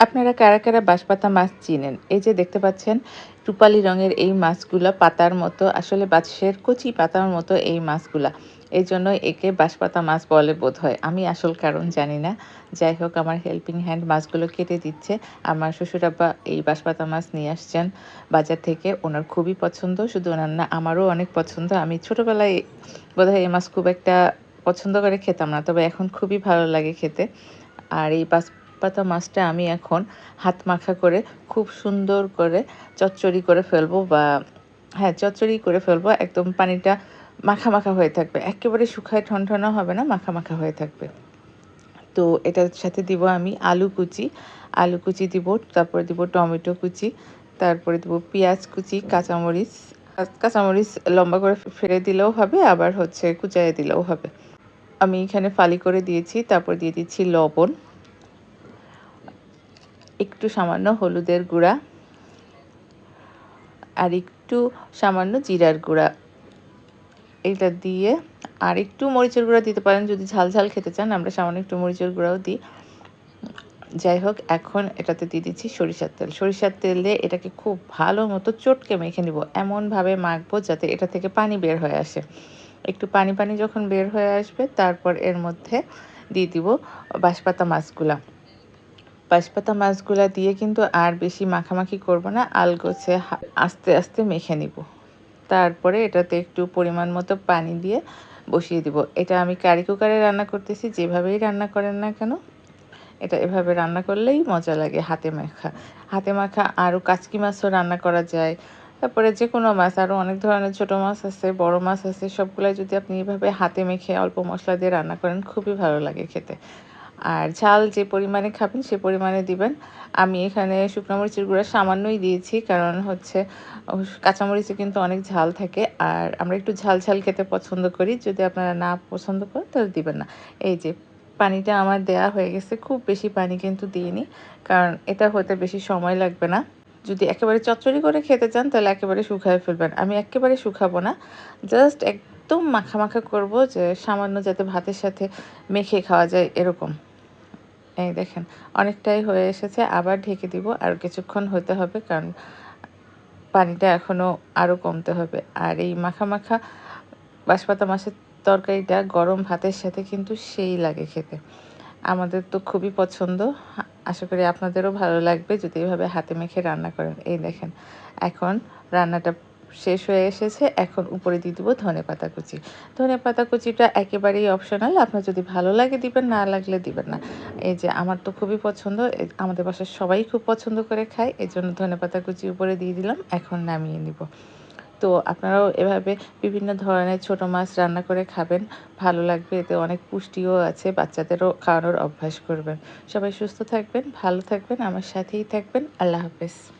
আপনারা কারা কারা বাঁশপাতা মাছ চিনেন? এই যে দেখতে পাচ্ছেন, রূপালি রঙের এই মাছগুলা পাতার মতো, আসলে বাঁশের কচি পাতার মতো এই মাছগুলা। এই জন্য একে বাঁশপাতা মাছ বলে বোধ হয়। আমি আসল কারণ জানি না। যাই হোক, আমার হেল্পিং হ্যান্ড মাছগুলো কেটে দিচ্ছে। আমার শ্বশুরাব্বা এই বাঁশপাতা মাছ নিয়ে আসছেন বাজার থেকে। ওনার খুবই পছন্দ। শুধু ওনার না, আমারও অনেক পছন্দ। আমি ছোটোবেলায় বোধহয় এই মাছ খুব একটা পছন্দ করে খেতাম না, তবে এখন খুবই ভালো লাগে খেতে। আর এই বাস পাতা মাছটা আমি এখন হাত মাখা করে খুব সুন্দর করে চচ্চড়ি করে ফেলব বা হ্যাঁ চচ্চড়ি করে ফেলব। একদম পানিটা মাখা মাখা হয়ে থাকবে। একেবারে শুকায় ঠনঠনা হবে না, মাখা মাখা হয়ে থাকবে। তো এটার সাথে দিব আমি আলু কুচি। আলু কুচি দিব, তারপরে দিব টমেটো কুচি, তারপরে দিব পেঁয়াজ কুচি, কাঁচামরিচ। কাঁচামরিচ লম্বা করে ফেলে দিলেও হবে, আবার হচ্ছে কুচাইয়ে দিলেও হবে। আমি এখানে ফালি করে দিয়েছি, তারপর দিয়ে দিচ্ছি লবণ। একটু সামান্য হলুদের গুঁড়া আর একটু সামান্য জিরার গুঁড়া। এটা দিয়ে আর একটু মরিচের গুঁড়া দিতে পারেন, যদি ঝাল ঝাল খেতে চান, আমরা সামান্য একটু মরিচের গুঁড়াও দিই। যাই হোক, এখন এটাতে দিয়ে দিচ্ছি সরিষার তেল। সরিষার তেল দিয়ে এটাকে খুব ভালো মতো চটকে মেখে নিব। এমনভাবে মাখবো যাতে এটা থেকে পানি বের হয়ে আসে। একটু পানি পানি যখন বের হয়ে আসবে, তারপর এর মধ্যে দিয়ে দিব বাঁশপাতা মাছগুলা। বাঁশপাতা মাছগুলা দিয়ে কিন্তু আর বেশি মাখামাখি করব না আলগোছে আস্তে আস্তে মেখে নিব। তারপরে এটাতে একটু পরিমাণ মতো পানি দিয়ে বসিয়ে দিব। এটা আমি কারি কুকারে রান্না করতেছি, যেভাবেই রান্না করেন না কেন, এটা এভাবে রান্না করলেই মজা লাগে হাতে মাখা। হাতে মাখা আরও কাচকি মাছও রান্না করা যায়। তারপরে যে কোনো মাছ, আরও অনেক ধরনের ছোট মাছ আছে, বড় মাছ আছে, সবগুলাই যদি আপনি এভাবে হাতে মেখে অল্প মশলা দিয়ে রান্না করেন, খুবই ভালো লাগে খেতে। আর ঝাল যে পরিমাণে খাবেন সে পরিমাণে দিবেন। আমি এখানে শুকনো মরিচের গুঁড়া সামান্যই দিয়েছি, কারণ হচ্ছে কাঁচামরিচে কিন্তু অনেক ঝাল থাকে। আর আমরা একটু ঝাল ঝাল খেতে পছন্দ করি, যদি আপনারা না পছন্দ করেন তাহলে দিবেন না। এই যে, পানিটা আমার দেয়া হয়ে গেছে, খুব বেশি পানি কিন্তু দিইনি, কারণ এটা হতে বেশি সময় লাগবে না। যদি একেবারে চচ্চড়ি করে খেতে চান, তাহলে একেবারে শুকায় ফেলবেন। আমি একেবারে শুকাবো না, জাস্ট একদম মাখা মাখা করব যে সামান্য যাতে ভাতের সাথে মেখে খাওয়া যায় এরকম। এই দেখেন, অনেকটাই হয়ে এসেছে, আবার ঢেকে দিব। আর কিছুক্ষণ হতে হবে, কারণ পানিটা এখনও আরও কমতে হবে। আর এই মাখা মাখা বাঁশপাতা মাছের তরকারিটা গরম ভাতের সাথে কিন্তু সেই লাগে খেতে। আমাদের তো খুবই পছন্দ। আশা করি আপনাদেরও ভালো লাগবে যদি এভাবে হাতে মেখে রান্না করেন। এই দেখেন, এখন রান্নাটা শেষ হয়ে এসেছে। এখন উপরে দিয়ে দেবো ধনে পাতা কুচি। ধনে পাতা কুচিটা একেবারেই অপশনাল আপনার যদি ভালো লাগে দিবেন, না লাগলে দিবেন না। এই যে আমার তো খুবই পছন্দ। আমাদের বাসার সবাই খুব পছন্দ করে খায়। এই জন্য ধনে পাতা কুচি উপরে দিয়ে দিলাম। এখন নামিয়ে নিব। তো আপনারাও এভাবে বিভিন্ন ধরনের ছোট মাছ রান্না করে খাবেন। ভালো লাগবে। এতে অনেক পুষ্টিও আছে। বাচ্চাদেরও খাওয়ানোর অভ্যাস করবেন। সবাই সুস্থ থাকবেন, ভালো থাকবেন। আমার সাথেই থাকবেন। আল্লাহ হাফেজ।